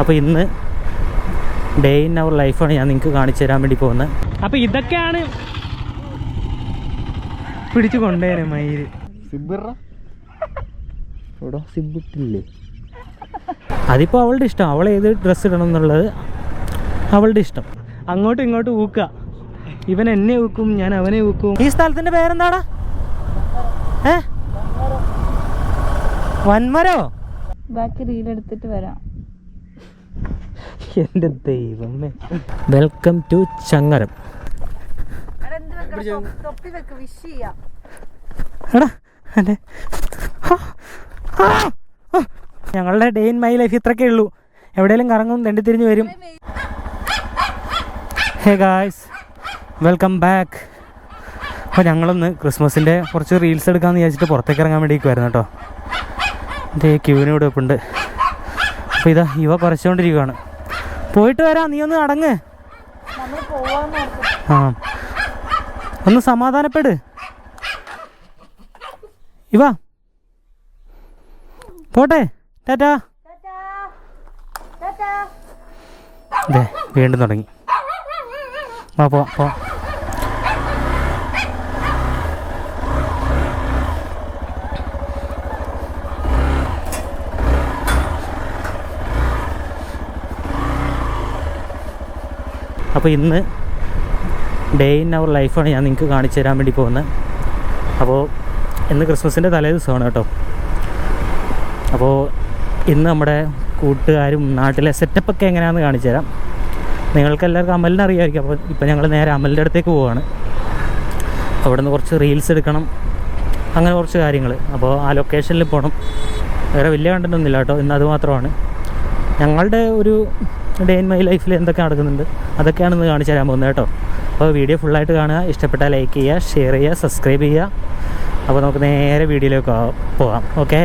അപ്പോൾ ഇന്ന് day in അവർ ലൈഫാണ് ഞാൻ നിങ്ങൾക്ക് കാണിച്ചു തരാൻ വേണ്ടി പോകുന്നത്. അപ്പോൾ ഇതൊക്കെയാണ് പിടിച്ചു കൊണ്ടുവരാൻ മയിൽ. സിബിട്ടില്ലേ അതിപ്പോൾ അവളുടെ ഇഷ്ടം. അവൾ ഏത് ഡ്രസ്സ് ഇടണം എന്നുള്ളത് അവളുടെ ഇഷ്ടം. അങ്ങോട്ടും ഇങ്ങോട്ടും ഊക്ക. ഇവൻ എന്നെ ഊക്കും ഞാൻ അവനെ ഊക്കും. ഈ സ്ഥലത്തിന്റെ പേരെന്താടാ? ഏ? വന്മരോ ബാക്കി റീൽ എടുത്തിട്ട് വരാം. എന്റെ ദൈവമേ. Welcome to Changaram. ഞങ്ങളുടെ ഡേ ഇൻ മൈ ലൈഫ് ഇത്രക്കേ ഉള്ളൂ. എവിടെയെങ്കിലും കറങ്ങും തെണ്ടി തിരിഞ്ഞു വരും. ഹേ ഗായ്സ് വെൽക്കം ബാക്ക് അപ്പോൾ ഞങ്ങളൊന്ന് ക്രിസ്മസിന്റെ കുറച്ച് റീൽസ് എടുക്കാമെന്ന് വിചാരിച്ചിട്ട് പുറത്തേക്ക് ഇറങ്ങാൻ വേണ്ടിയിരിക്കുമായിരുന്നു കേട്ടോ. ക്യൂവിനോട് വെപ്പുണ്ട്. അപ്പോൾ ഇതാ ഇവ കുറച്ചുകൊണ്ടിരിക്കുകയാണ് പോയിട്ട് വരാം നീ ഒന്ന് അടങ്ങ്. ആ. ഒന്ന് സമാധാനപ്പെട്. ഇവാ. പോട്ടെ. ടാറ്റാ. വീണ്ടും തുടങ്ങി. വാ പോ പോ. അപ്പോൾ ഇന്ന് ഡേ ഇൻ അവർ ലൈഫാണ് ഞാൻ നിങ്ങൾക്ക് കാണിച്ചു തരാൻ വേണ്ടി പോകുന്നത്. അപ്പോൾ ഇന്ന് ക്രിസ്മസിന്റെ തലേ ദിവസമാണ് കേട്ടോ. അപ്പോൾ ഇന്ന് നമ്മുടെ കൂട്ടുകാരും നാട്ടിലെ സെറ്റപ്പൊക്കെ എങ്ങനെയാണെന്ന് കാണിച്ചു തരാം. നിങ്ങൾക്ക് എല്ലാവർക്കും അമലിനെ അറിയാമായിരിക്കും. അപ്പോൾ ഇപ്പോൾ ഞങ്ങൾ നേരെ അമലിന്റെ അടുത്തേക്ക് പോവുകയാണ് അവിടെ നിന്ന് കുറച്ച് റീൽസ് എടുക്കണം. അങ്ങനെ കുറച്ച് കാര്യങ്ങൾ. അപ്പോൾ ആ ലൊക്കേഷനിൽ പോകണം വേറെ വലിയ കണ്ടൊന്നുമില്ല കേട്ടോ. ഇന്ന് അതുമാത്രമാണ് ഞങ്ങളുടെ ഒരു ഡേ ഇൻ മൈ ലൈഫിൽ എന്തൊക്കെ നടക്കുന്നുണ്ട്? അതൊക്കെയാണ് ഇന്ന് കാണിച്ചു തരാൻ പോകുന്നത് കേട്ടോ. അപ്പോൾ വീഡിയോ ഫുള്ളായിട്ട് കാണുക. ഇഷ്ടപ്പെട്ടാൽ ലൈക്ക് ചെയ്യുക ഷെയർ ചെയ്യുക സബ്സ്ക്രൈബ് ചെയ്യുക. അപ്പോൾ നമുക്ക് നേരെ വീഡിയോയിലേക്ക് പോകാം. ഓക്കെ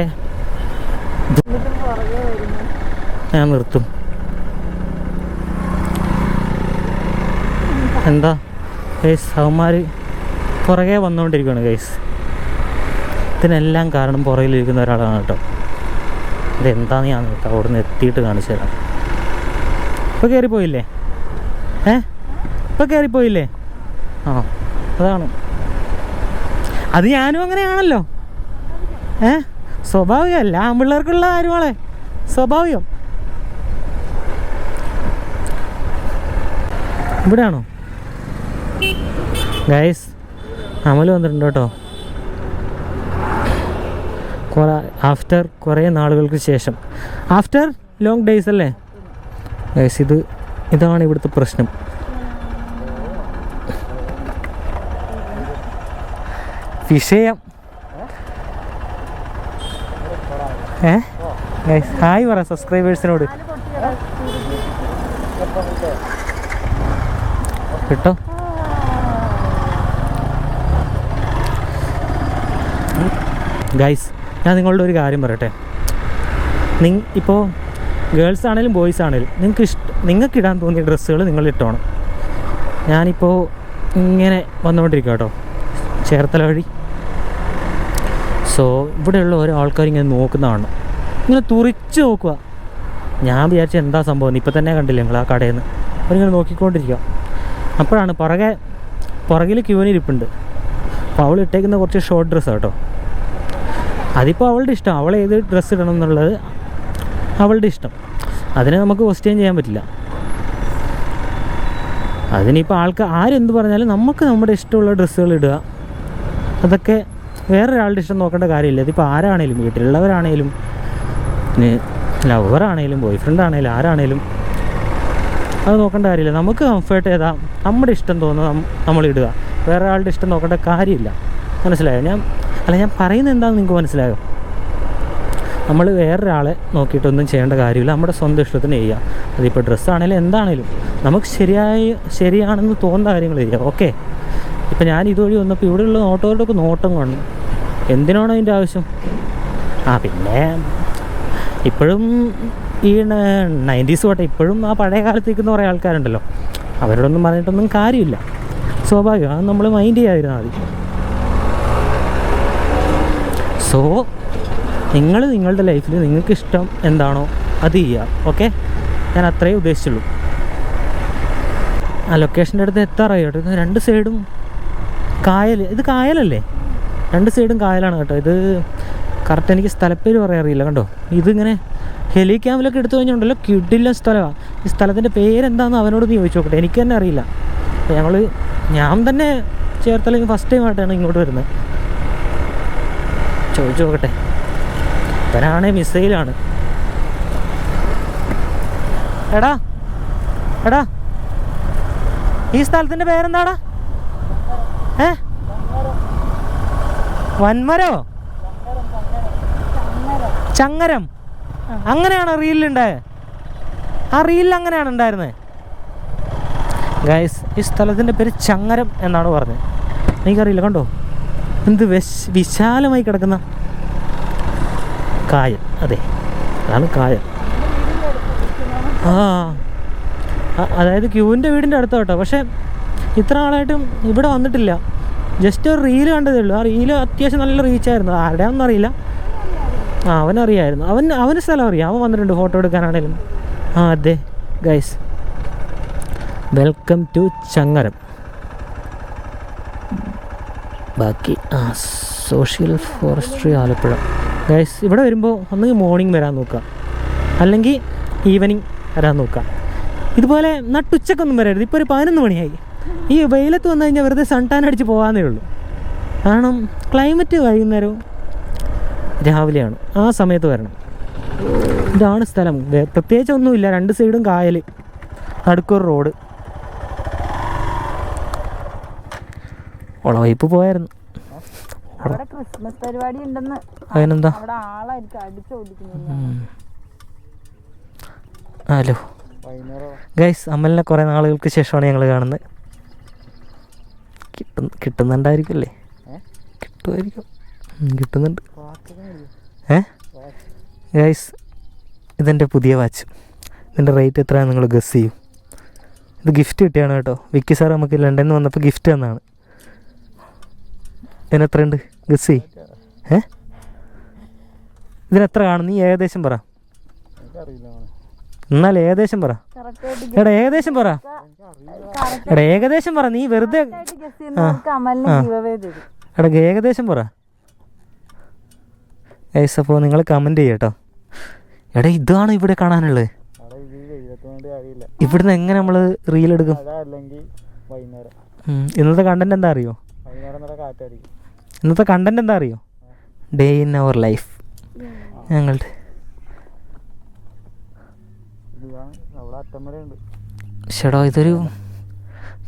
ഞാൻ നിർത്തും. എന്താ? ഗൈസ് അവന്മാർ പുറകെ വന്നുകൊണ്ടിരിക്കുകയാണ് ഗൈസ് ഇതിനെല്ലാം കാരണം പുറകിലിരിക്കുന്ന ഒരാളാണ് കേട്ടോ. ഇതെന്താന്ന് ഞാൻ കേട്ടോ അവിടെ നിന്ന് എത്തിയിട്ട് കാണിച്ചു തരാം. ഇപ്പോൾ കയറിപ്പോയില്ലേ ഏ? ഇപ്പോൾ കയറിപ്പോയില്ലേ ആ അതാണ്. അത് ഞാനും അങ്ങനെയാണല്ലോ. ഏ? സ്വാഭാവികമല്ല. ആൺപിള്ളേർക്കുള്ള കാര്യങ്ങളെ സ്വാഭാവികം. ഇവിടെയാണോ? ഗൈസ് അമൽ വന്നിട്ടുണ്ട് കേട്ടോ. കുറേ ആഫ്റ്റർ കുറേ നാളുകൾക്ക് ശേഷം. ആഫ്റ്റർ ലോങ് ഡേയ്സ് അല്ലേ? ഇത് ഇതാണ് ഇവിടുത്തെ പ്രശ്നം. വിഷയം. ഏ? ഹായ് പറ സബ്സ്ക്രൈബേഴ്സിനോട് കിട്ടോ? ഗൈസ് ഞാൻ നിങ്ങളുടെ ഒരു കാര്യം പറയട്ടെ. നിങ് ഇപ്പോൾ ഗേൾസ് ആണെങ്കിലും ബോയ്സ് ആണെങ്കിലും നിങ്ങൾക്ക് ഇഷ്ടം നിങ്ങൾക്ക് ഇടാൻ തോന്നിയ ഡ്രസ്സുകൾ നിങ്ങൾ ഇട്ടോണം. ഞാനിപ്പോൾ ഇങ്ങനെ വന്നുകൊണ്ടിരിക്കുക കേട്ടോ ചേർത്തല വഴി. സോ ഇവിടെയുള്ള ഓരോ ആൾക്കാർ ഇങ്ങനെ നോക്കുന്നതാണ്. ഇങ്ങനെ തുറിച്ച് നോക്കുക ഞാൻ വിചാരിച്ച എന്താ സംഭവം ഇപ്പം തന്നെ കണ്ടില്ല നിങ്ങൾ ആ കടയിൽ നിന്ന് അവരിങ്ങനെ നോക്കിക്കൊണ്ടിരിക്കുക അപ്പോഴാണ് പുറകെ പുറകിൽ ക്യൂനിരിപ്പുണ്ട് അപ്പോൾ അവൾ ഇട്ടേക്കുന്ന കുറച്ച് ഷോർട്ട് ഡ്രസ്സാണ് കേട്ടോ അതിപ്പോൾ അവളുടെ ഇഷ്ടം. അവൾ ഏത് ഡ്രസ്സ് ഇടണം എന്നുള്ളത് അവളുടെ ഇഷ്ടം. അതിനെ നമുക്ക് ക്വസ്റ്റ്യൻ ചെയ്യാൻ പറ്റില്ല. അതിനിപ്പോൾ ആൾക്ക് ആരെന്ത് പറഞ്ഞാലും നമുക്ക് നമ്മുടെ ഇഷ്ടമുള്ള ഡ്രസ്സുകൾ ഇടുക. അതൊക്കെ വേറൊരാളുടെ ഇഷ്ടം നോക്കേണ്ട കാര്യമില്ല. ഇതിപ്പോൾ ആരാണേലും വീട്ടിലുള്ളവരാണേലും ലവറാണേലും ബോയ് ഫ്രണ്ട് ആണേലും ആരാണേലും അത് നോക്കേണ്ട കാര്യമില്ല. നമുക്ക് കംഫേർട്ട് ഏതാ? നമ്മുടെ ഇഷ്ടം തോന്നുന്നത് നമ്മൾ ഇടുക. വേറെ ആളുടെ ഇഷ്ടം നോക്കേണ്ട കാര്യമില്ല. മനസ്സിലായോ? ഞാൻ അല്ല ഞാൻ പറയുന്നത് എന്താണെന്ന് നിങ്ങൾക്ക് മനസ്സിലായോ? നമ്മൾ വേറൊരാളെ നോക്കിയിട്ടൊന്നും ചെയ്യേണ്ട കാര്യമില്ല. നമ്മുടെ സ്വന്തം ഇഷ്ടത്തിന് ചെയ്യാം. അതിപ്പോൾ ഡ്രസ്സാണേലും എന്താണേലും നമുക്ക് ശരിയായി ശരിയാണെന്ന് തോന്നുന്ന കാര്യങ്ങൾ ചെയ്യാം. ഓക്കെ ഇപ്പം ഞാൻ ഇതുവഴി വന്നപ്പോൾ ഇവിടെയുള്ള നോട്ടവരുടെയൊക്കെ നോട്ടം കാണും എന്തിനാണ് അതിന്റെ ആവശ്യം? ആ പിന്നെ ഇപ്പോഴും ഈ നയന്റീസ് തൊട്ട് ഇപ്പോഴും ആ പഴയ കാലത്തേക്ക് കുറേ ആൾക്കാരുണ്ടല്ലോ. അവരോടൊന്നും പറഞ്ഞിട്ടൊന്നും കാര്യമില്ല. സ്വാഭാവികം അത് നമ്മൾ മൈൻഡ് ചെയ്യാതിരുന്നാൽ മതി. സോ നിങ്ങൾ നിങ്ങളുടെ ലൈഫിൽ നിങ്ങൾക്ക് ഇഷ്ടം എന്താണോ അത് ചെയ്യുക ഓക്കെ ഞാൻ അത്രയേ ഉദ്ദേശിച്ചുള്ളൂ. ആ ലൊക്കേഷന്റെ അടുത്ത് എത്താറായി രണ്ട് സൈഡും കായൽ ഇത് കായലല്ലേ? രണ്ട് സൈഡും കായലാണ് കേട്ടോ. ഇത് കറക്റ്റ് എനിക്ക് സ്ഥലപ്പേര് പറയാൻ അറിയില്ല കണ്ടോ? ഇതിങ്ങനെ ഹെലി ക്യാമ്പിലൊക്കെ എടുത്തു കഴിഞ്ഞുണ്ടല്ലോ കിടില്ല സ്ഥലമാണ് ഈ സ്ഥലത്തിന്റെ പേരെന്താണെന്ന് അവനോട് നീ ചോദിച്ചു നോക്കട്ടെ. എനിക്ക് തന്നെ അറിയില്ല. ഞങ്ങൾ ഞാൻ തന്നെ ചേർത്തല ഫസ്റ്റ് ടൈം ആയിട്ടാണ് ഇങ്ങോട്ട് വരുന്നത്. ചോദിച്ചു നോക്കട്ടെ. ഇവനാണേ മിസൈലാണ്. എടാ എടാ. ഈ സ്ഥലത്തിന്റെ പേരെന്താടാ? ഏ? വൻമരോ? ചങ്ങരം. അങ്ങനെയാണോ റീലിലുണ്ടായത് ആ റീലിൽ അങ്ങനെയാണ് ഉണ്ടായിരുന്നത് ഗൈസ് ഈ സ്ഥലത്തിന്റെ പേര് ചങ്ങരം എന്നാണ് പറഞ്ഞത്. എനിക്കറിയില്ല കണ്ടോ? എന്ത് വിശാലമായി കിടക്കുന്ന കായൽ. അതെ. അതാണ് കായൽ. ആ. അതായത് ക്യൂവിന്റെ വീടിന്റെ അടുത്ത കേട്ടോ പക്ഷേ ഇത്ര ആളായിട്ടും ഇവിടെ വന്നിട്ടില്ല. ജസ്റ്റ് ഒരു റീൽ കണ്ടതേ ഉള്ളൂ. ആ റീൽ അത്യാവശ്യം നല്ല റീച്ചായിരുന്നു ആരുടെയാണെന്ന് അറിയില്ല. ആ അവനറിയായിരുന്നു. അവൻ അവന് സ്ഥലം അറിയാം. അവൻ വന്നിട്ടുണ്ട് ഫോട്ടോ എടുക്കാനാണേലും. ആ അതെ. Guys welcome to Changaram. ബാക്കി ആ സോഷ്യൽ ഫോറസ്ട്രി ആലപ്പുഴ. ഗൈസ് ഇവിടെ വരുമ്പോൾ ഒന്നുകിൽ മോർണിംഗ് വരാൻ നോക്കുക. അല്ലെങ്കിൽ ഈവനിങ് വരാൻ നോക്കുക. ഇതുപോലെ നട്ടുച്ചക്കൊന്നും വരരുത്. ഇപ്പോൾ ഒരു പതിനൊന്ന് മണിയായി. ഈ വെയിലത്ത് വന്നു കഴിഞ്ഞാൽ വെറുതെ സൺ ടാൻ അടിച്ച് പോകാന്നേ ഉള്ളൂ. കാരണം ക്ലൈമറ്റ് വൈകുന്നേരവും രാവിലെയാണ്. ആ സമയത്ത് വരണം. ഇതാണ് സ്ഥലം. പ്രത്യേകിച്ച് ഒന്നുമില്ല. രണ്ട് സൈഡും കായൽ. നടുക്കൊരു റോഡ് ഉളവയ്പ്പ് പോയായിരുന്നു. അവിടെ ക്രിസ്മസ് പരിപാടി ഉണ്ടെന്ന് അതിനെന്താ? അവിടെ ആളായിരിക്കും അടിച്ചോടിക്കുന്നത്. ഹലോ. ഗൈസ് അമ്മലിനെ കുറേ നാളുകൾക്ക് ശേഷമാണ് ഞങ്ങൾ കാണുന്നത്. കിട്ടുന്ന കിട്ടുന്നുണ്ടായിരിക്കുമല്ലേ? കിട്ടുമായിരിക്കും. കിട്ടുന്നുണ്ട്. ഏ? ഗൈസ് ഇതെന്റെ പുതിയ വാച്ച്. ഇതിന്റെ റേറ്റ് എത്രയാണെന്ന് നിങ്ങൾ ഗസ് ചെയ്യും. ഇത് ഗിഫ്റ്റ് കിട്ടിയാണ് കേട്ടോ. വിക്കി സാർ നമുക്ക് ലണ്ടനിൽ നിന്ന് വന്നപ്പോൾ ഗിഫ്റ്റ് തന്നാണ്. ഇതിനെത്രയുണ്ട്? ഗസ്. ചെയ് ഏ ഇതിനെത്ര കാണും നീ ഏകദേശം പറ. എന്നാൽ ഏകദേശം പറ. എടാ ഏകദേശം പറ. എടാ ഏകദേശം പറ. നീ വെറുതെ എടാ ഏകദേശം പറ. ഏസപ്പോ അപ്പോൾ നിങ്ങൾ കമന്റ് ചെയ്യട്ടോ എടാ ഇതാണ് ഇവിടെ കാണാനുള്ളത്? ഇവിടുന്ന് എങ്ങനെ നമ്മൾ റീൽ എടുക്കും? ഇന്നത്തെ കണ്ടന്റ് എന്താ അറിയോ? ഇന്നത്തെ കണ്ടന്റ് എന്താ അറിയോ? ഡേ ഇൻ അവർ ലൈഫ് ഞങ്ങളുടെ ഷെടോ ഇതൊരു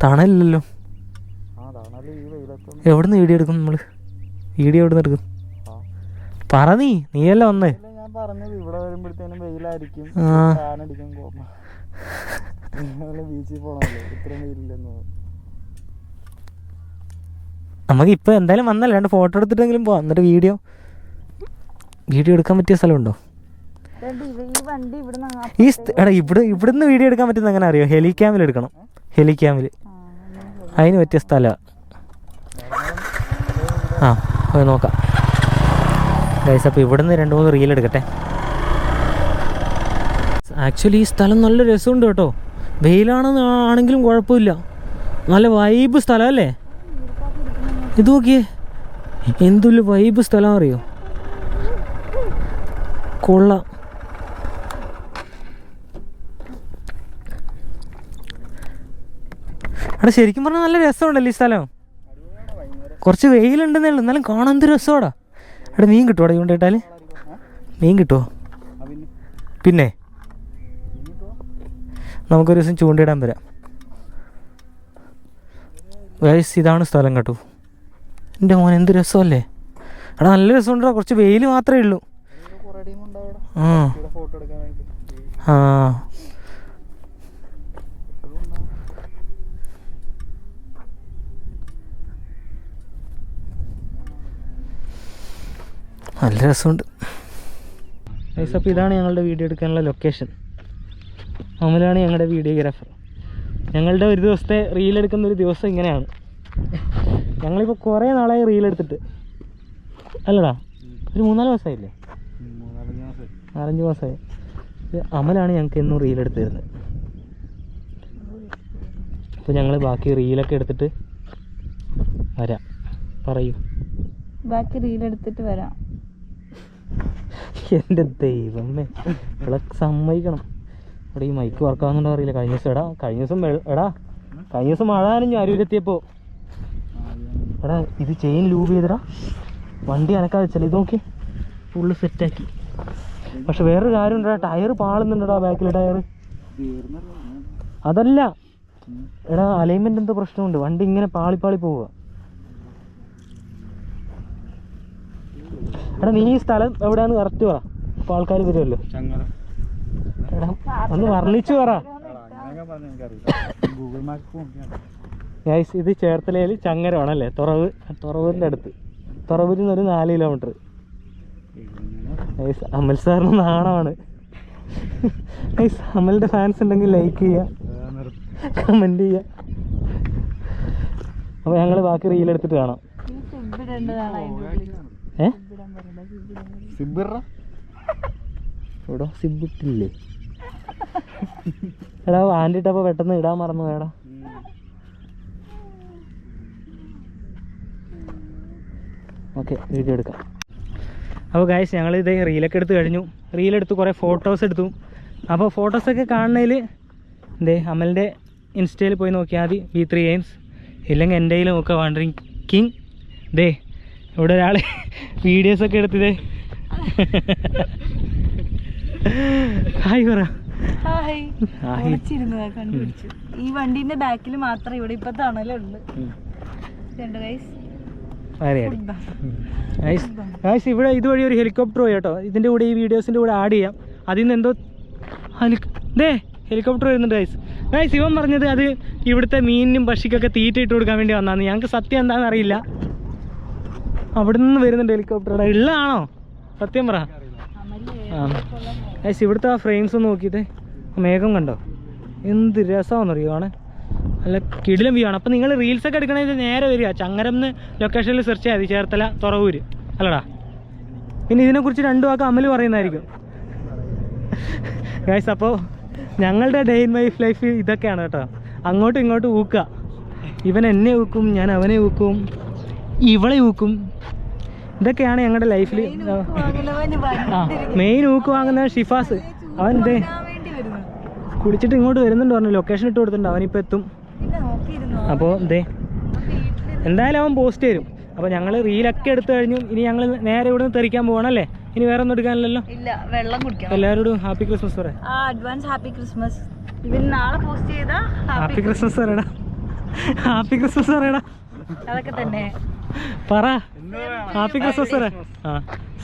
തണലില്ലല്ലോ. എവിടുന്ന് വീഡിയോ എടുക്കും നമ്മൾ? വീഡിയോ എവിടുന്ന് എടുക്കും? പറ നീയല്ല വന്നേ? വെയിലായിരിക്കും ആ. പോകുമ്പോ ബീച്ചിൽ പോണല്ലോ ഇത്രയും വെയിലില്ലെന്ന്. നമുക്ക് ഇപ്പോൾ എന്തായാലും വന്നല്ല. രണ്ട് ഫോട്ടോ എടുത്തിട്ടെങ്കിലും പോവാം. എന്നിട്ട് വീഡിയോ വീഡിയോ എടുക്കാൻ പറ്റിയ സ്ഥലമുണ്ടോ? ഈ എടാ ഇവിടെ ഇവിടുന്ന് വീഡിയോ എടുക്കാൻ പറ്റുന്ന എങ്ങനെ അറിയോ? ഹെലിക്യാമിൽ എടുക്കണം. ഹെലിക്യാമിൽ ക്യാമിൽ അതിന് പറ്റിയ സ്ഥലമാണ് ആ നോക്കാം. ഗൈസ് അപ്പോൾ ഇവിടുന്ന് രണ്ട് മൂന്ന് റീൽ എടുക്കട്ടെ. ആക്ച്വലി ഈ സ്ഥലം നല്ല രസമുണ്ട് കേട്ടോ. വെയിലാണെന്ന് ആണെങ്കിലും കുഴപ്പമില്ല. നല്ല വൈബ് സ്ഥലമല്ലേ ഇത് നോക്കിയേ. എന്തൊരു വൈബ് സ്ഥലം അറിയോ? കൊള്ളാം. അവിടെ ശരിക്കും പറഞ്ഞാൽ നല്ല രസമുണ്ടല്ലോ ഈ സ്ഥലം. കുറച്ച് വെയിലുണ്ടെന്നേ ഉള്ളൂ. എന്നാലും കാണാൻ എന്ത് രസമാടാ. അവിടെ മീൻ കിട്ടുമോ അവിടെ കൊണ്ടിട്ടാൽ മീൻ കിട്ടുമോ പിന്നെ? നമുക്കൊരു ദിവസം ചൂണ്ടിടാൻ വരാം. വയസ്സ് ഇതാണ് സ്ഥലം കേട്ടോ. എന്റെ മോൻ എന്ത് രസമല്ലേ? എടാ നല്ല രസമുണ്ടോ കുറച്ച് വെയിൽ മാത്രമേ ഉള്ളൂ. ആ. ആ. നല്ല രസമുണ്ട്. അപ്പോൾ ഇതാണ് ഞങ്ങളുടെ വീഡിയോ എടുക്കാനുള്ള ലൊക്കേഷൻ അമലാണ് ഞങ്ങളുടെ വീഡിയോഗ്രാഫർ. ഞങ്ങളുടെ ഒരു ദിവസത്തെ റീൽ എടുക്കുന്ന ഒരു ദിവസം ഇങ്ങനെയാണ്. ഞങ്ങളിപ്പോൾ കുറേ നാളായി റീൽ എടുത്തിട്ട്. അല്ലടാ ഒരു മൂന്നാൽ മാസമായില്ലേ നാലഞ്ച് മാസമായി അമലാണ് ഞങ്ങൾക്ക് എന്നും റീൽ എടുത്തിരുന്നത്. അപ്പോൾ ഞങ്ങൾ ബാക്കി റീലൊക്കെ എടുത്തിട്ട് വരാം. പറയൂ. ബാക്കി റീൽ എടുത്തിട്ട് വരാം. എന്റെ ദൈവമേ ഇവിടെ സമ്മതിക്കണം. ഇവിടെ ഈ മൈക്ക് വർക്കാവുന്നുണ്ടോ അറിയില്ല. കഴിഞ്ഞ ദിവസം എടാ കഴിഞ്ഞ ദിവസം എടാ കഴിഞ്ഞ ദിവസം മഴ നനഞ്ഞു അരൂരെത്തിയപ്പോൾ എടാ ഇത് ചെയിൻ ലൂബ് ചെയ്തടാ. വണ്ടി അനക്കാതെ വെച്ചല്ലേ ഇത് നോക്കി. ഫുള്ള് സെറ്റാക്കി പക്ഷെ വേറൊരു കാര്യം ഉണ്ടടാ ടയർ പാളുന്നുണ്ടടാ ബാക്കിൽ ടയർ അതല്ല. എടാ അലൈൻമെന്റ് എന്തോ പ്രശ്നമുണ്ട്. വണ്ടി ഇങ്ങനെ പാളി പാളി പോവുക. എടാ നീ ഈ സ്ഥലം എവിടെയാന്ന് കറക്റ്റ് പറ. അപ്പോൾ ആൾക്കാർ വരുമല്ലോ എടാ ഒന്ന് വർണിച്ചു പറ. ഗൂഗിൾ മാപ്പ് ഗൈസ് ഇത് ചേർത്തലയിൽ ചങ്ങരമാണല്ലേ തുറവ് തുറവൂരിന്റെ അടുത്ത്. തുറവൂരിൽ നിന്ന് ഒരു നാല് കിലോമീറ്റർ ഗൈസ് അമൽ സാറിന് നാണമാണ്. ഗൈസ് അമലിന്റെ ഫാൻസ് ഉണ്ടെങ്കിൽ ലൈക്ക് ചെയ്യുക കമന്റ് ചെയ്യുക അപ്പോൾ ഞങ്ങൾ ബാക്കി റീൽ എടുത്തിട്ട് കാണാം. ഏ? ഇവിടെ സിബിട്ടില്ലേ? എടാ വാൻഡിട്ടപ്പോൾ പെട്ടെന്ന് ഇടാൻ മറന്നു വേടാ ഓക്കെ വീഡിയോ എടുക്കാം. അപ്പോൾ ഗായ്സ് ഞങ്ങൾ ഇത് റീലൊക്കെ എടുത്ത് കഴിഞ്ഞു. റീലെടുത്ത് കുറേ ഫോട്ടോസ് എടുത്തു. അപ്പോൾ ഫോട്ടോസൊക്കെ കാണുന്നതിൽ എന്തേ അമലിന്റെ ഇൻസ്റ്റയിൽ പോയി നോക്കിയാൽ മതി ബി ത്രീ ഗെയിംസ് ഇല്ലെങ്കിൽ എന്റെ കയ്യിൽ നോക്കുക വാണ്ടറിങ് കിങ് ദേ ഇവിടെ ഒരാൾ വീഡിയോസൊക്കെ എടുത്തതേ ഹായ് പറ. ഈ വണ്ടീന്റെ ബാക്കിൽ മാത്രം ഇവിടെ ഇപ്പൊ തണലുണ്ട്. രണ്ട് ഗൈസ് അറിയാം നൈസ് നൈസ് ഇവിടെ ഇതുവഴി ഒരു ഹെലികോപ്റ്റർ പോയി കേട്ടോ. ഇതിന്റെ കൂടെ ഈ വീഡിയോസിന്റെ കൂടെ ആഡ് ചെയ്യാം. അതിൽ നിന്ന് എന്തോ ഹെലി- ദേ ഹെലികോപ്റ്റർ വരുന്നുണ്ട് ഗൈസ് ഗൈസ് ഇവൻ പറഞ്ഞത് അത് ഇവിടുത്തെ മീനിനും പക്ഷിക്കൊക്കെ തീറ്റ ഇട്ട് കൊടുക്കാൻ വേണ്ടി വന്നാന്ന് ഞങ്ങൾക്ക് സത്യം എന്താണെന്ന് അറിയില്ല. അവിടെ നിന്ന് വരുന്നുണ്ട് ഹെലികോപ്റ്റർ. ഉള്ളതാണോ? സത്യം പറ. ആ. ഗൈസ് ഇവിടുത്തെ ആ ഫ്രെയിംസ് ഒന്ന് നോക്കിയിട്ട് മേഘം കണ്ടോ? എന്ത് രസമാണെന്നറിയോ? കാണാൻ നല്ല കിടിലും വ്യൂ ആണ്. അപ്പം നിങ്ങൾ റീൽസ് ഒക്കെ എടുക്കണമെങ്കിൽ നേരെ വരിക. ചങ്ങരം എന്ന് ലൊക്കേഷനിൽ സെർച്ച് ചെയ്യാതി ചേർത്തല തുറവൂര്. അല്ലടാ. പിന്നെ ഇതിനെക്കുറിച്ച് രണ്ടു വാക്ക് അമൽ പറയുന്നതായിരിക്കും. ഗൈസ് അപ്പോൾ ഞങ്ങളുടെ ഡേ ഇൻ മൈ ലൈഫ് ഇതൊക്കെയാണ് കേട്ടോ. അങ്ങോട്ടും ഇങ്ങോട്ടും ഊക്കുക ഇവൻ എന്നെ ഊക്കും ഞാൻ അവനെ ഊക്കും ഇവളെ ഊക്കും. ഇതൊക്കെയാണ് ഞങ്ങളുടെ ലൈഫിൽ ആ മെയിൻ ഊക്ക് വാങ്ങുന്ന ഷിഫാസ്. അവൻ എന്തേ കുടിച്ചിട്ട് കുളിച്ചിട്ട് ഇങ്ങോട്ട് വരുന്നുണ്ട് പറഞ്ഞു. ലൊക്കേഷൻ ഇട്ട് കൊടുത്തിട്ടുണ്ട്. അവനിപ്പോൾ എത്തും. അപ്പോൾ എന്തേ എന്തായാലും അവൻ പോസ്റ്റ് തരും. അപ്പോൾ ഞങ്ങൾ റീലൊക്കെ എടുത്തു കഴിഞ്ഞു. ഇനി ഞങ്ങൾ നേരെ ഇവിടെ നിന്ന് തെറിക്കാൻ പോകണല്ലേ ഇനി വേറെ ഒന്നും എടുക്കാനില്ലല്ലോ? ഇല്ല വെള്ളം കുടിക്കണം എല്ലാവരോടും ഹാപ്പി ക്രിസ്മസ് പറയാം അഡ്വാൻസ് ഹാപ്പി ക്രിസ്മസ് ഇവൻ നാളെ പോസ്റ്റ് ചെയ്താ ഹാപ്പി ക്രിസ്മസ് പറയടാ. ഹാപ്പി ക്രിസ്മസ് പറയടാ. അതൊക്കെ തന്നെ. പറ. ഹാപ്പി ക്രിസ്മസ് പറ. ആ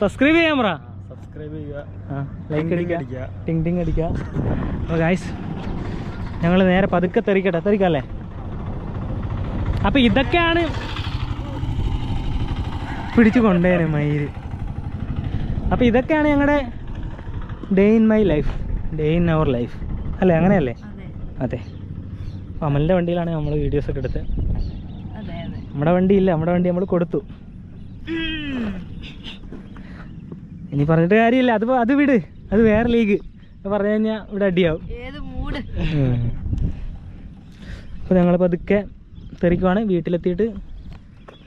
സബ്സ്ക്രൈബ് ചെയ്യാൻ പറ. സബ്സ്ക്രൈബ് ചെയ്യുക. ലൈക്ക് അടിക്കുക. ടിങ് ടിങ് അടിക്കുക. അപ്പോൾ ഗായ്സ് ഞങ്ങൾ നേരെ പതുക്കെ തെറിക്കട്ടെ. തെറിക്കല്ലേ? അപ്പോൾ ഇതൊക്കെയാണ് പിടിച്ചു കൊണ്ടേനെ മയിൽ. അപ്പോൾ ഇതൊക്കെയാണ് ഞങ്ങളുടെ day in my life day in our life അല്ലേ? അങ്ങനെയല്ലേ? അതെ. അമലിന്റെ വണ്ടിയിലാണ് നമ്മൾ വീഡിയോസൊക്കെ എടുത്തത് അതെ അതെ നമ്മുടെ വണ്ടി ഇല്ല നമ്മുടെ വണ്ടി നമ്മൾ കൊടുത്തു. ഇനി പറഞ്ഞിട്ട് കാര്യമില്ല. അത് അത് വിട്. അത് വേറെ ലീഗ്. പറഞ്ഞു കഴിഞ്ഞാൽ ഇവിടെ അടിയാവും. അപ്പോൾ ഞങ്ങൾ പതുക്കെ തെറിക്കുവാണ്. വീട്ടിലെത്തിയിട്ട്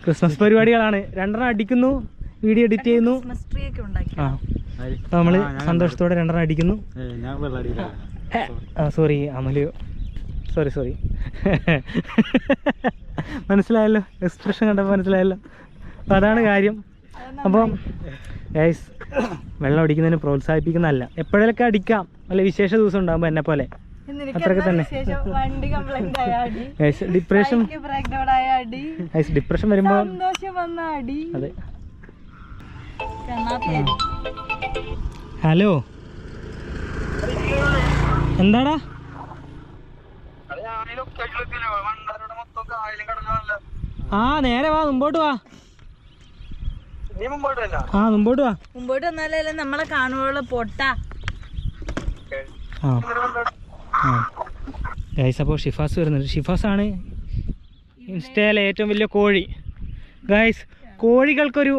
ക്രിസ്മസ് പരിപാടികളാണ്. രണ്ടെണ്ണം അടിക്കുന്നു. വീഡിയോ എഡിറ്റ് ചെയ്യുന്നു. ക്രിസ്മസ് ഒക്കെ ഉണ്ടാക്കി. ആ. നമ്മൾ സന്തോഷത്തോടെ രണ്ടെണ്ണം അടിക്കുന്നു. സോറി അമൽ. സോറി സോറി മനസ്സിലായല്ലോ? എക്സ്പ്രഷൻ കണ്ടപ്പോൾ മനസ്സിലായല്ലോ? അപ്പം അതാണ് കാര്യം. അപ്പോൾ ഗൈസ് വെള്ളം അടിക്കുന്നതിന് പ്രോത്സാഹിപ്പിക്കുന്നതല്ല. എപ്പോഴൊക്കെ അടിക്കാം. അല്ലെ വിശേഷ ദിവസം ഉണ്ടാകുമ്പോൾ എന്നെ പോലെ അത്രയൊക്കെ തന്നെ. വണ്ടി കംപ്ലൈന്റ് ആയ ഗൈസ് ഡിപ്രഷൻ ഡിപ്രഷൻ വരുമ്പോൾ സന്തോഷം വന്ന അടി. അതെ. ഹലോ എന്താടാ? ആ നേരെ വാ മുമ്പോട്ട് വാ. ആ മുമ്പോട്ട് വാ. മുമ്പോട്ട് വന്നാലേ നമ്മളെ കാണുവുള്ള പൊട്ട. ആ. ആ. ഗൈസ് അപ്പോൾ ഷിഫാസ് വരുന്നുണ്ട്. ഷിഫാസാണ് ആണ് ഇൻസ്റ്റയിലെ ഏറ്റവും വലിയ കോഴി. ഗൈസ് കോഴികൾക്കൊരു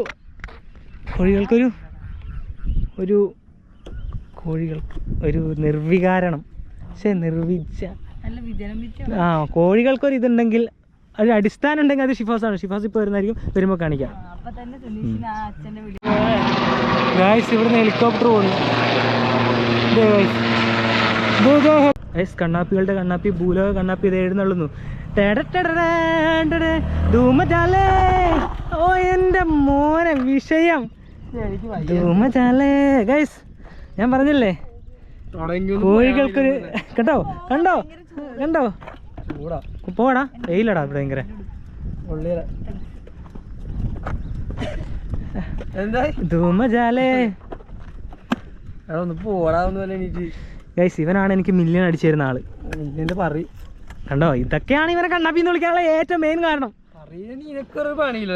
കോഴികൾക്കൊരു ഒരു കോഴികൾക്ക് ഒരു നിർവികാരണം. പക്ഷേ നിർവിച്ച ആ കോഴികൾക്കൊരു ഇതുണ്ടെങ്കിൽ ഒരു അടിസ്ഥാനം ഉണ്ടെങ്കിൽ അത് ഷിഫാസാണ്. ഷിഫാസ് ഇപ്പോൾ വരുന്നതായിരിക്കും. വരുമ്പോൾ കാണിക്കാം. ഗായ്സ് ഇവിടുന്ന് ഹെലികോപ്റ്റർ പോകുന്നു ഗൈസ് കണ്ണാപ്പികളുടെ കണ്ണാപ്പി ഭൂലോക കണ്ണാപ്പി ഇത്. ഓ എന്റെ മോനെ വിഷയം ഗൈസ് ഞാൻ പറഞ്ഞില്ലേ കോഴികൾക്കൊരു കണ്ടോ കണ്ടോ കണ്ടോ പോടാ വെയിലടാ ഭയങ്കര ധൂമജാലേ പോടാ ഒന്ന് ഗൈസ് ഇവനാണ് എനിക്ക് മില്യൺ അടിച്ചു തരുന്ന ആൾ. മില്യന്റെ പറി കണ്ടോ? ഇതൊക്കെയാണ് ഇവനെ കണ്ണാപ്പിന്ന് വിളിക്കാനുള്ള ഏറ്റവും മെയിൻ കാരണം.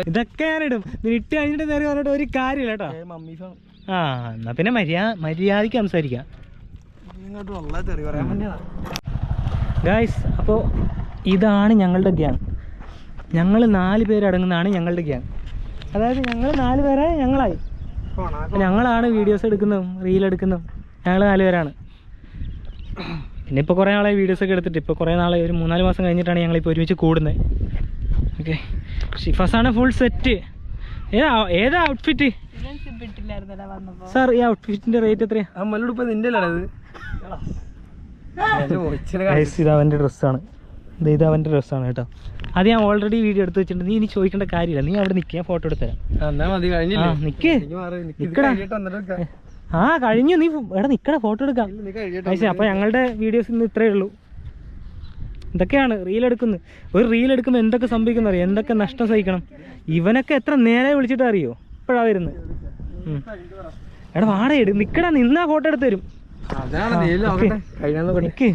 ഇതൊക്കെ ഞാനിടും. ഇട്ട് കഴിഞ്ഞിട്ട് നേരെ പറഞ്ഞിട്ട് ഒരു കാര്യമില്ല കേട്ടോ. ആ എന്നാ പിന്നെ മര്യാദ മര്യാദയ്ക്ക് സംസാരിക്കാം. ഇങ്ങോട്ട് അപ്പോ ഗായ്സ് അപ്പോൾ ഇതാണ് ഞങ്ങളുടെ ഗ്യാങ് ഞങ്ങൾ നാല് പേരടങ്ങുന്നതാണ് ഞങ്ങളുടെ ഗ്യാങ് അതായത് ഞങ്ങൾ നാല് പേരെ ഞങ്ങളായി. ഞങ്ങളാണ് വീഡിയോസ് എടുക്കുന്നതും റീൽ എടുക്കുന്നതും. ഞങ്ങൾ നാല് പേരാണ്. പിന്നെ ഇപ്പോൾ കുറേ നാളെ വീഡിയോസ് ഒക്കെ എടുത്തിട്ട് ഇപ്പോൾ കുറേ നാളെ ഒരു മൂന്നാൽ മാസം കഴിഞ്ഞിട്ടാണ് ഞങ്ങളിപ്പോൾ ഒരുമിച്ച് കൂടുന്നത്. ഓക്കെ ഷിഫാസാണ് ഫുൾ സെറ്റ് ഏതാ ഏതാ ഔട്ട്ഫിറ്റ് സാർ ഈ ഔട്ട്ഫിറ്റിന്റെ റേറ്റ് അമ്മലോട് ഇപ്പൊ നിന്റെ ഇത്. അവന്റെ ഡ്രസ്സാണ് ഇത് അവന്റെ ഡ്രസ്സാണ് കേട്ടോ. അത് ഞാൻ ഓൾറെഡി വീഡിയോ എടുത്ത് വെച്ചിട്ടുണ്ട്. നീ ഇനി ചോദിക്കേണ്ട കാര്യമില്ല. നീ അവിടെ നിൽക്കുക ഫോട്ടോ എടുത്തരാം നിക്ക്. നിക്കടാ. ആ കഴിഞ്ഞു. നീ എടാ നിക്കട ഫോട്ടോ എടുക്കാം. അപ്പോൾ ഞങ്ങളുടെ വീഡിയോസ് ഇന്ന് ഇത്രയേ ഉള്ളൂ. ഇതൊക്കെയാണ് റീൽ എടുക്കുന്നത്. ഒരു റീൽ എടുക്കുമ്പോൾ എന്തൊക്കെ സംഭവിക്കുന്ന അറിയോ? എന്തൊക്കെ നഷ്ടം സഹിക്കണം? ഇവനൊക്കെ എത്ര നേരെ വിളിച്ചിട്ട് അറിയോ? ഇപ്പോഴാ വരുന്നത്. എടാ വാടക എടു നിക്കടാ നിന്നാ ഫോട്ടോ എടുത്ത് തരും. നിക്ക്.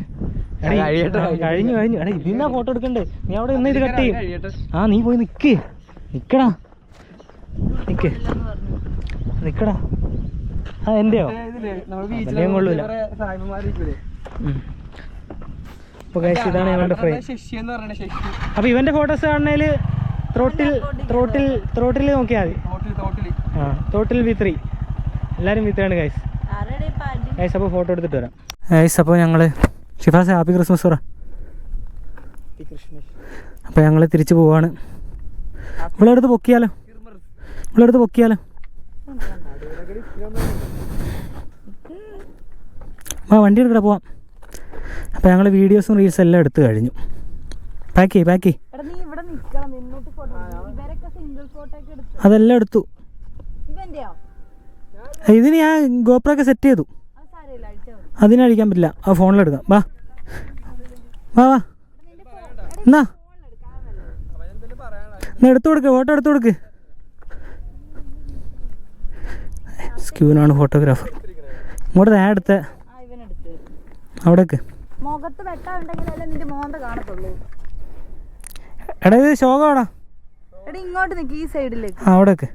കഴിഞ്ഞു കഴിഞ്ഞു എടാ ഇതിന്നാ ഫോട്ടോ എടുക്കണ്ടേ? നീ അവിടെ നിന്ന് ഇത് കട്ട് ചെയ്യും. ആ നീ പോയി നിക്ക്. നിക്കടാ. നിക്ക്. നിക്കടാ. കൊള്ളൂല. കുറെ സായിപ്പന്മാരിരിക്കൂലേ? ഇതാണ് ഞങ്ങളുടെ ഫ്രെയിം അപ്പോൾ ഇവന്റെ ഫോട്ടോസ് കാണണേൽ ത്രോട്ടിൽ ത്രോട്ടിൽ ത്രോട്ടിൽ നോക്കിയാൽ മതി. ആ ത്രോട്ടിൽ വി ത്രീ എല്ലാരും വി ത്രീ ആണ് ഗൈസ് ഗൈസ് അപ്പോൾ ഫോട്ടോ എടുത്തിട്ട് വരാം. ഗൈസ് അപ്പോൾ ഞങ്ങൾ ഷിഫാസ് ഹാപ്പി ക്രിസ്മസ് പറ. അപ്പോൾ ഞങ്ങൾ തിരിച്ചു പോവാണ്. ഇവളെടുത്ത് പൊക്കിയാലോ? ഇവളെടുത്ത് പൊക്കിയാലോ? ആ വണ്ടി എടുക്കട പോവാം. അപ്പോൾ ഞങ്ങൾ വീഡിയോസും റീൽസും എല്ലാം എടുത്തു കഴിഞ്ഞു. പാക്ക് ചെയ് പാക്ക് എടാ നീ ഇവിടെ നിക്കണം നിന്നിട്ട് ഫോട്ടോ ഇവരൊക്കെ സിംഗിൾ ഫോട്ടോ എടുത്തു. അതെല്ലാം എടുത്തു. ഇതിന് ഞാൻ ഗോപ്ര ഒക്കെ സെറ്റ് ചെയ്തു. അതിനടിക്കാൻ പറ്റില്ല. ആ ഫോണിലെടുക്കാം വാ. വാ വാ. എന്നാ? എന്നാ എടുത്തു കൊടുക്ക് ഫോട്ടോ എടുത്തു കൊടുക്ക്. സ്ക്യൂനാണ് ഫോട്ടോഗ്രാഫർ. ഇങ്ങോട്ട് ഞാൻ എടുത്ത. അവിടേക്ക്. മുഖത്ത് വെട്ടാണ്ടെങ്കിലല്ലേ നിന്റെ മോന്ത കാണത്തുള്ളൂ? എടാ ഇത് ശോകമാടാ എടാ ഇങ്ങോട്ട് നിക്ക് ഈ സൈഡിലേക്ക്. അവിടേക്ക്.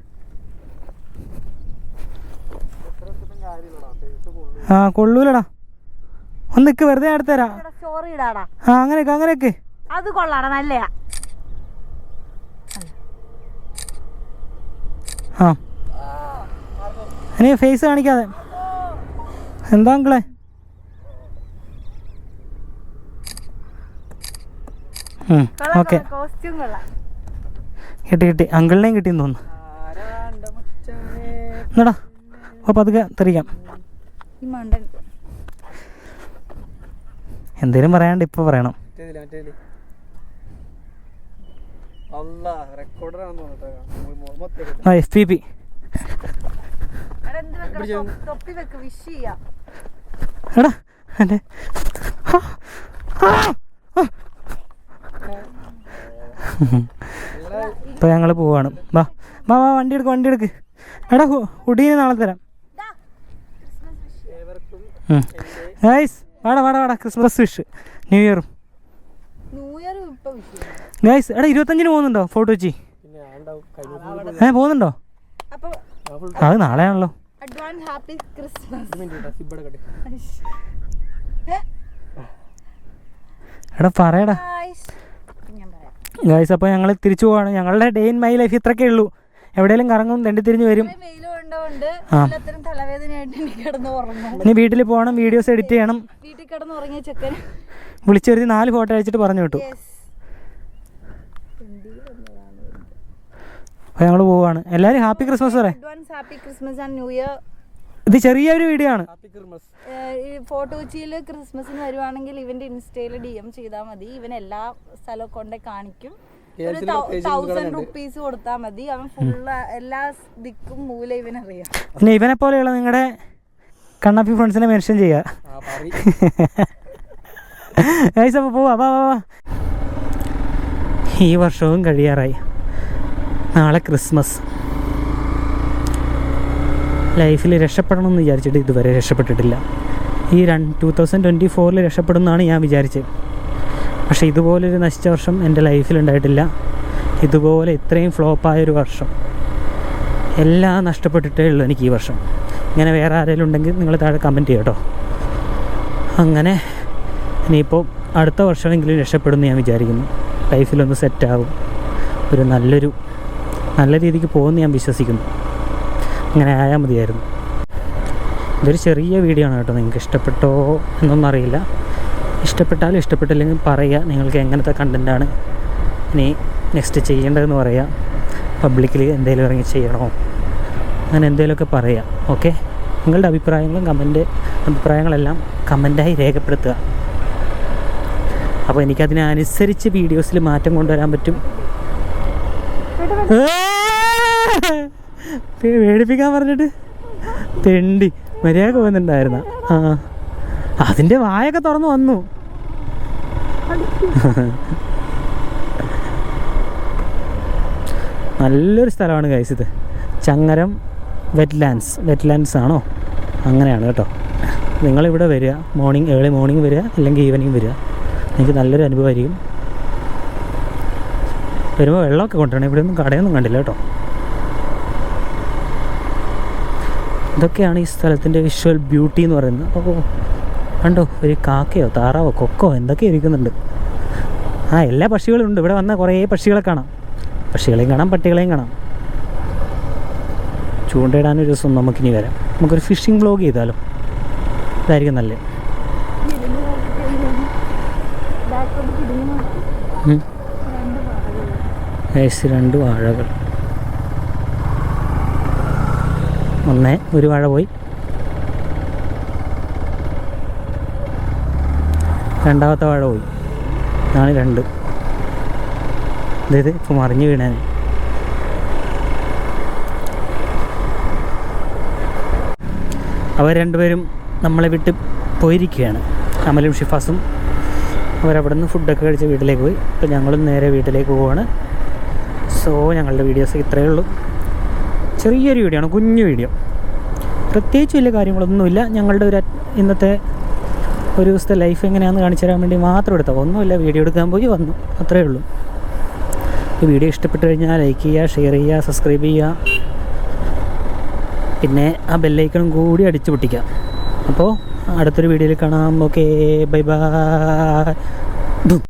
ആ കൊള്ളൂലടാ. ഒന്ന് നിൽക്ക് വെറുതെ സ്റ്റോറി ഇടാടാ ആ അങ്ങനെയൊക്കെ അങ്ങനെയൊക്കെ അത് കൊള്ളാടാ നല്ലയാ. ആ. ഇനി ഫേസ് കാണിക്കാതെ. എന്താ അങ്കിളെ? ഓക്കെ കിട്ടി കിട്ടി. അങ്കിളിനെയും കിട്ടിയെന്ന് തോന്നുന്നു. എന്നടാ അപ്പോൾ പതുക്കെ മണ്ടൻ. എന്തേലും പറയാണ്ട് ഇപ്പൊ പറയണം. എഫ് പി പി എടാ ഞങ്ങൾ എന്റെ ഞങ്ങൾ പോവാണ്. വാ വാ വാ വണ്ടി എടുക്ക് വണ്ടി എടുക്ക്. എടാ ഉടീന് നാളെ തരാം. ഗൈസ് വാടാ വാടാ വാടാ ക്രിസ്മസ് വിഷ് ന്യൂ ഇയറും ന്യൂ ഇയർ ഇപ്പൊ വിഷ് ചെയ്യാം. ഗൈസ് എടാ ഇരുപത്തഞ്ചിന് പോകുന്നുണ്ടോ? ഫോട്ടോ വെച്ചി. പിന്നെ ആണ്ടാവും. കഴിഞ്ഞ ഏ പോകുന്നുണ്ടോ? അത് നാളെയാണല്ലോ. അഡ്വാൻസ് ഹാപ്പി ക്രിസ്മസ് കട്ടെ. എടാ പറയടാ. ഞാൻ പറയാം. ഗൈസ് അപ്പോൾ ഞങ്ങൾ തിരിച്ചു പോവാണ്. ഞങ്ങളുടെ ഡേ ഇൻ മൈ ലൈഫ് ഇത്രയൊക്കെ ഉള്ളൂ. എവിടെയെങ്കിലും കറങ്ങും രണ്ടി തിരിഞ്ഞു വരും. ഇനി വീട്ടിൽ പോകണം വീഡിയോസ് എഡിറ്റ് ചെയ്യണം. വീട്ടിൽ കിടന്ന് ഉറങ്ങിയ ചെക്കൻ വിളിച്ചു വരുത്തി നാല് ഫോട്ടോ അയച്ചിട്ട് പറഞ്ഞു വിട്ടു. അപ്പോൾ ഞങ്ങൾ പോവാണ്. എല്ലാവരും ഹാപ്പി ക്രിസ്മസ് പറ advance happy Christmas and new year. ഇത് ചെറിയൊരു വീഡിയോ ആണ്. ഈ ഫോട്ടോ കൊച്ചിയിൽ ക്രിസ്മസിന് വരുവാണെങ്കിൽ ഇവന്റെ ഇൻസ്റ്റയിൽ ഡി എം ചെയ്താൽ മതി. ഇവൻ എല്ലാ സ്ഥലവും കൊണ്ടേ കാണിക്കും. ഒരു തൗസൻഡ് റുപ്പീസ് കൊടുത്താൽ മതി. അവൻ ഫുള്ള് എല്ലാ ദിക്കും മൂല ഇവനറിയാം. പിന്നെ ഇവനെ പോലെയുള്ള നിങ്ങളുടെ കണ്ണാപ്പി ഫ്രണ്ട്സിനെ മെൻഷൻ ചെയ്യുക അപ്പോൾ പോവാ. വാ വാ. ഈ വർഷവും കഴിയാറായി. നാളെ ക്രിസ്മസ്. ലൈഫിൽ രക്ഷപ്പെടണം എന്ന് വിചാരിച്ചിട്ട് ഇതുവരെ രക്ഷപ്പെട്ടിട്ടില്ല. ഈ രണ്ട് ടു തൗസൻഡ് ട്വന്റി ഫോറിൽ രക്ഷപ്പെടുമെന്നാണ് ഞാൻ വിചാരിച്ചത് പക്ഷേ ഇതുപോലൊരു നശിച്ച വർഷം എന്റെ ലൈഫിൽ ഉണ്ടായിട്ടില്ല. ഇതുപോലെ ഇത്രയും ഫ്ലോപ്പായൊരു വർഷം. എല്ലാം നഷ്ടപ്പെട്ടിട്ടേ ഉള്ളൂ എനിക്ക് ഈ വർഷം. ഇങ്ങനെ വേറെ ആരെങ്കിലും ഉണ്ടെങ്കിൽ നിങ്ങൾ താഴെ കമന്റ് ചെയ്യും കേട്ടോ. അങ്ങനെ ഇനിയിപ്പോൾ അടുത്ത വർഷമെങ്കിലും രക്ഷപ്പെടുമെന്ന് ഞാൻ വിചാരിക്കുന്നു. ലൈഫിലൊന്ന് സെറ്റാവും ഒരു നല്ലൊരു നല്ല രീതിക്ക് പോകുമെന്ന് ഞാൻ വിശ്വസിക്കുന്നു. അങ്ങനെ ആയാൽ മതിയായിരുന്നു. ഇതൊരു ചെറിയ വീഡിയോ ആണ് കേട്ടോ. നിങ്ങൾക്ക് ഇഷ്ടപ്പെട്ടോ എന്നൊന്നും അറിയില്ല. ഇഷ്ടപ്പെട്ടാലും ഇഷ്ടപ്പെട്ടില്ലെങ്കിൽ പറയുക നിങ്ങൾക്ക് എങ്ങനത്തെ കണ്ടന്റാണ് ഇനി നെക്സ്റ്റ് ചെയ്യേണ്ടതെന്ന് പറയുക. പബ്ലിക്കിൽ എന്തെങ്കിലും ഇറങ്ങി ചെയ്യണോ? അങ്ങനെ എന്തെങ്കിലുമൊക്കെ പറയാം ഓക്കെ നിങ്ങളുടെ അഭിപ്രായങ്ങളും കമന്റ് അഭിപ്രായങ്ങളെല്ലാം കമന്റായി രേഖപ്പെടുത്തുക. അപ്പോൾ എനിക്കതിനനുസരിച്ച് വീഡിയോസിൽ മാറ്റം കൊണ്ടുവരാൻ പറ്റും. പേടിപ്പിക്കാൻ പറഞ്ഞിട്ട്? തെണ്ടി. മര്യാദ പോകുന്നുണ്ടായിരുന്ന ആ അതിന്റെ വായൊക്കെ തുറന്നു വന്നു. നല്ലൊരു സ്ഥലമാണ് കഴിച്ചത് ചങ്ങരം വെറ്റ്ലാൻഡ്സ് വെറ്റ്ലാൻഡ്സ് ആണോ? അങ്ങനെയാണ് കേട്ടോ. നിങ്ങളിവിടെ വരിക. മോർണിംഗ് ഏർലി മോർണിംഗ് വരിക അല്ലെങ്കിൽ ഈവനിങ് വരിക. എനിക്ക് നല്ലൊരു അനുഭവമായിരിക്കും. വരുമ്പോൾ വെള്ളമൊക്കെ കൊണ്ടുവരണം. ഇവിടെ ഒന്നും കടയൊന്നും കണ്ടില്ല കേട്ടോ. ഇതൊക്കെയാണ് ഈ സ്ഥലത്തിന്റെ വിഷ്വൽ ബ്യൂട്ടി എന്ന് പറയുന്നത്. അപ്പോൾ കണ്ടോ ഒരു കാക്കയോ താറാവോ കൊക്കോ എന്തൊക്കെ ഇരിക്കുന്നുണ്ട്. ആ എല്ലാ പക്ഷികളും ഉണ്ട്. ഇവിടെ വന്ന കുറേ പക്ഷികളെ കാണാം. പക്ഷികളെയും കാണാം പട്ടികളെയും കാണാം. ചൂണ്ടയിടാനൊരു ദിവസം നമുക്കിനി വരാം. നമുക്കൊരു ഫിഷിംഗ് വ്ലോഗ് ചെയ്താലോ? ഇതായിരിക്കും നല്ലത്. രണ്ട് വാഴകൾ. ഒന്ന് ഒരു വാഴ പോയി. രണ്ടാമത്തെ വാഴ പോയി. ഇതാണ് രണ്ട്. അതായത് ഇപ്പോൾ മറിഞ്ഞു വീണേ അവർ രണ്ടുപേരും നമ്മളെ വിട്ട് പോയിരിക്കുകയാണ്. അമലും ഷിഫാസും അവരവിടെ നിന്ന് ഫുഡൊക്കെ കഴിച്ച് വീട്ടിലേക്ക് പോയി. അപ്പോൾ ഞങ്ങളും നേരെ വീട്ടിലേക്ക് പോവാണ്. സോ ഞങ്ങളുടെ വീഡിയോസ് ഇത്രയേ ഉള്ളൂ. ചെറിയൊരു വീഡിയോ ആണ് കുഞ്ഞു വീഡിയോ പ്രത്യേകിച്ച് വലിയ കാര്യങ്ങളൊന്നുമില്ല. ഞങ്ങളുടെ ഒരു ഇന്നത്തെ ഒരു ദിവസത്തെ ലൈഫ് എങ്ങനെയാണെന്ന് കാണിച്ചു തരാൻ വേണ്ടി മാത്രം എടുത്താൽ ഒന്നുമില്ല വീഡിയോ എടുക്കാൻ പോയി വന്നു. അത്രയേ ഉള്ളൂ. ഈ വീഡിയോ ഇഷ്ടപ്പെട്ട് കഴിഞ്ഞാൽ ലൈക്ക് ചെയ്യുക ഷെയർ ചെയ്യുക സബ്സ്ക്രൈബ് ചെയ്യുക. പിന്നെ ആ ബെല്ലൈക്കണും കൂടി അടിച്ചു പൊട്ടിക്കുക. അപ്പോൾ അടുത്തൊരു വീഡിയോയിൽ കാണാം. Okay bye bye